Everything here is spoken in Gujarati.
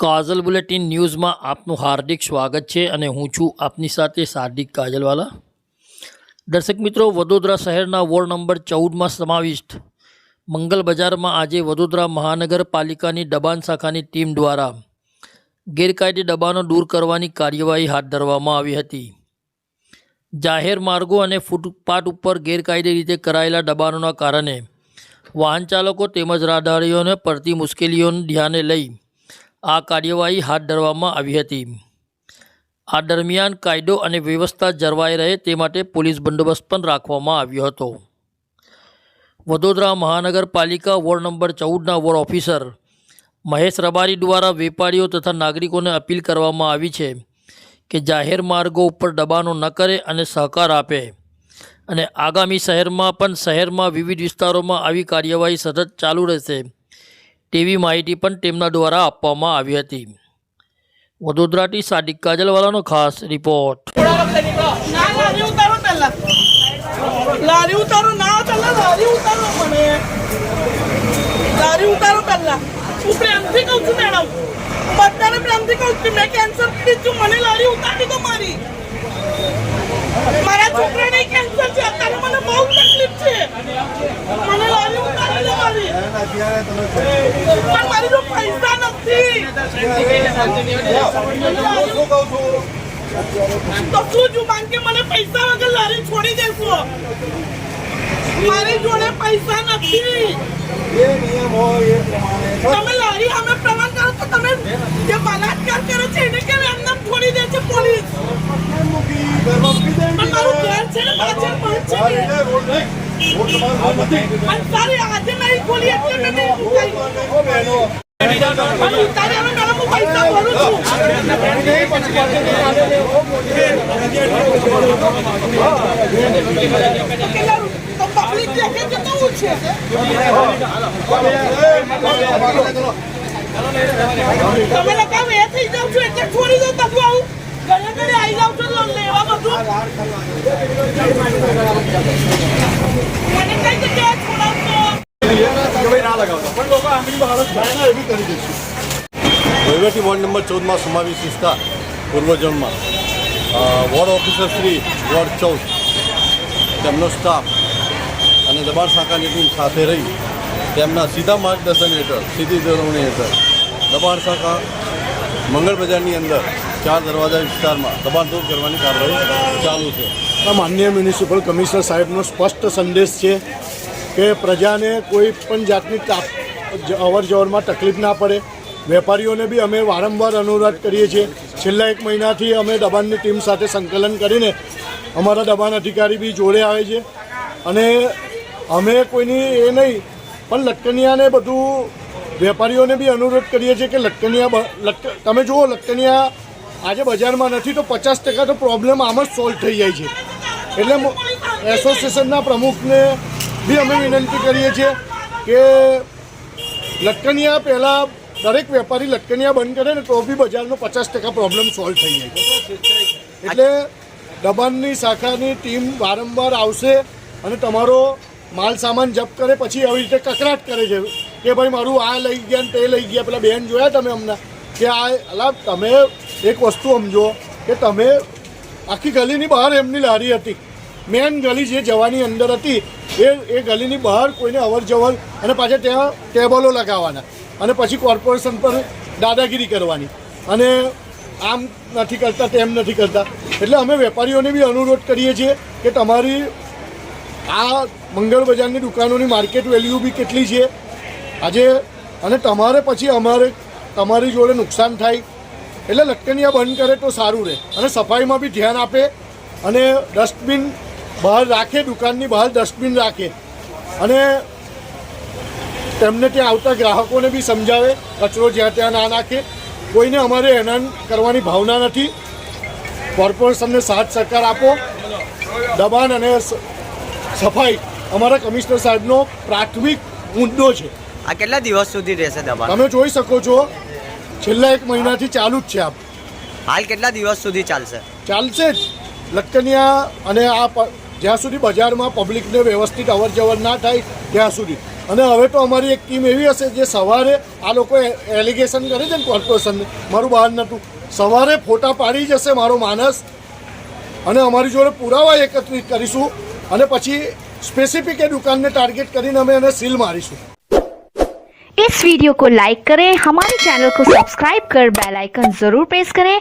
કાજલ બુલેટિન ન્યૂઝમાં આપનું હાર્દિક સ્વાગત છે અને હું છું આપની સાથે સાર્દિક કાજલવાલા. દર્શક મિત્રો, વડોદરા શહેરના વોર્ડ નંબર ચૌદમાં સમાવિષ્ટ મંગલ બજારમાં આજે વડોદરા મહાનગરપાલિકાની દબાણ શાખાની ટીમ દ્વારા ગેરકાયદે દબાણો દૂર કરવાની કાર્યવાહી હાથ ધરવામાં આવી હતી. જાહેર માર્ગો અને ફૂટપાથ ઉપર ગેરકાયદે રીતે કરાયેલા દબાણોના કારણે વાહન ચાલકો તેમજ રાહદારીઓને પડતી મુશ્કેલીઓને ધ્યાને લઈ આ કાર્યવાહી હાથ ધરવામાં આવી હતી. આ દરમિયાન કાયદો અને વ્યવસ્થા જળવાઈ રહે તે માટે પોલીસ બંદોબસ્ત પણ રાખવામાં આવ્યો હતો. વડોદરા મહાનગરપાલિકા વોર્ડ નંબર ચૌદના વોર્ડ ઓફિસર મહેશ રબારી દ્વારા વેપારીઓ તથા નાગરિકોને અપીલ કરવામાં આવી છે કે જાહેર માર્ગો ઉપર દબાણો ન કરે અને સહકાર આપે. અને આગામી શહેરમાં પણ શહેરમાં વિવિધ વિસ્તારોમાં આવી કાર્યવાહી સતત ચાલુ રહેશે. તેવી માહિતી પણ તેમના દ્વારા આપવામાં આવી હતી. વડોદરાથી સાદિક કાજલવાલાનો ખાસ રિપોર્ટ. લારી ઉતારો ના કેન્સર છું, અત્યારે મને બહુ તકલીફ છે. મને લારી ઉતારી પણ મારી જો પૈસા નથી તો શું જુબાન કે મને પૈસા વગર લારી છોડી દેશો મારી જોડે પૈસા નથી તમે લારી અમે પ્રમાણ કરો તો તમે જે બલાત્કાર કરે છે એને કેમ એમને છોડી દે છે. પોલીસ મારું ઘર છે ને પાછળ બંધ. છે પણ સારી આજે નહીં ખોલી. પબ્લિક દેખે કે કેવું છે તમે લોકો એ થઈ જાવ છો એટલે છોડી દો બધું આવું ઘરે ઘરે આવી જાવ છો લોન લેવા બધું મને કઈ જગ્યાએ છોડાવશો વહીવટી વોર્ડ નંબર ચૌદમાં સમાવેશ વિસ્તાર પૂર્વજોનમાં વોર્ડ ઓફિસર શ્રી વોર્ડ ચૌદ. તેમનો સ્ટાફ અને દબાણ શાખાની ટીમ સાથે રહી તેમના સીધા માર્ગદર્શન હેઠળ સીધી દોરવણી હેઠળ દબાણ શાખા મંગળ બજારની અંદર ચાર દરવાજા વિસ્તારમાં દબાણ દૂર કરવાની કાર્યવાહી ચાલુ છે. આ માનનીય મ્યુનિસિપલ કમિશનર સાહેબનો સ્પષ્ટ સંદેશ છે કે પ્રજાને કોઈ પણ જાતની અવર જવરમાં તકલીફ ના પડે. વેપારીઓને બી અમે વારંવાર અનુરોધ કરીએ છીએ. છેલ્લા એક મહિનાથી અમે દબાણની ટીમ સાથે સંકલન કરીને અમારા દબાણ અધિકારી બી જોડે આવે છે. અને અમે કોઈની એ નહીં, પણ લટકનિયાને બધું વેપારીઓને બી અનુરોધ કરીએ છીએ કે લટકનિયા લટક, તમે જુઓ લટકનિયા આજે બજારમાં નથી તો પચાસ ટકા તો પ્રોબ્લેમ આમ જ સોલ્વ થઈ જાય છે. એટલે એસોસિએશનના પ્રમુખને બી અમે વિનંતી કરીએ છીએ કે લટકનિયા પહેલાં દરેક વેપારી લટકનિયા બંધ કરે ને તો બી બજારનો પચાસ ટકા પ્રોબ્લેમ સોલ્વ થઈ જાય એટલે દબાણની શાખાની ટીમ વારંવાર આવશે અને તમારો માલ સામાન જપ કરે, પછી આવી રીતે કકરાટ કરે છે કે ભાઈ મારું આ લઈ ગયા ને તે લઈ ગયા. પેલા બેન જોયા તમે હમણાં કે આ અલા તમે એક વસ્તુ સમજો કે તમે આખી ગલીની બહાર એમની લારી હતી. મેન ગલી જે જવાની અંદર હતી એ એ ગલીની બહાર કોઈને અવર જવર અને પાછા ત્યાં ટેબલો લગાવવાના. અને પછી કોર્પોરેશન પર દાદાગીરી કરવાની. અને આમ નથી કરતા, તેમ નથી કરતા. એટલે અમે વેપારીઓને બી અનુરોધ કરીએ છીએ કે તમારી આ મંગળ બજારની દુકાનોની માર્કેટ વેલ્યુ બી કેટલી છે? આજે અને તમારે પછી અમારે તમારી જોડે નુકસાન થાય. એટલે લટકનિયા બંધ કરે તો સારું રહે. અને સફાઈમાં બી ધ્યાન આપે. અને ડસ્ટબિન બહાર રાખે દુકાનની બહાર ડસ્ટબિન રાખે. અને તેમને ત્યાં આવતા ગ્રાહકોને બી સમજાવે કચરો જ્યાં ત્યાં ના નાખે. કોઈને અમારે હેરાન કરવાની ભાવના નથી. કોર્પોરેશનને સાથ સહકાર આપો. દબાણ અને સફાઈ અમારા કમિશનર સાહેબનો પ્રાથમિક મુદ્દો છે. આ કેટલા દિવસ સુધી રહેશે દબાણ? તમે જોઈ શકો છો છેલ્લા એક મહિનાથી ચાલુ જ છે આ હાલ કેટલા દિવસ સુધી ચાલશે? ચાલશે જ. લટકનિયા અને આ જ્યાં સુધી બજારમાં પબ્લિકને વ્યવસ્થિત અવર જવર ના થાય ત્યાં સુધી અને હવે તો અમારી એક ટીમ એવી હશે જે સવારે આ લોકો એલિગેશન કરે છે ને કોર્પોરેશનને મારું બહાર નહોતું સવારે ફોટા પાડી જશે મારો માનસ અને અમારી જોડે પુરાવા એકત્રિત કરીશું અને પછી સ્પેસિફિક એ દુકાનને ટાર્ગેટ કરીને અમે એને સીલ મારીશું इस वीडियो को लाइक करें हमारे चैनल को सब्सक्राइब कर बेल आइकन जरूर प्रेस करें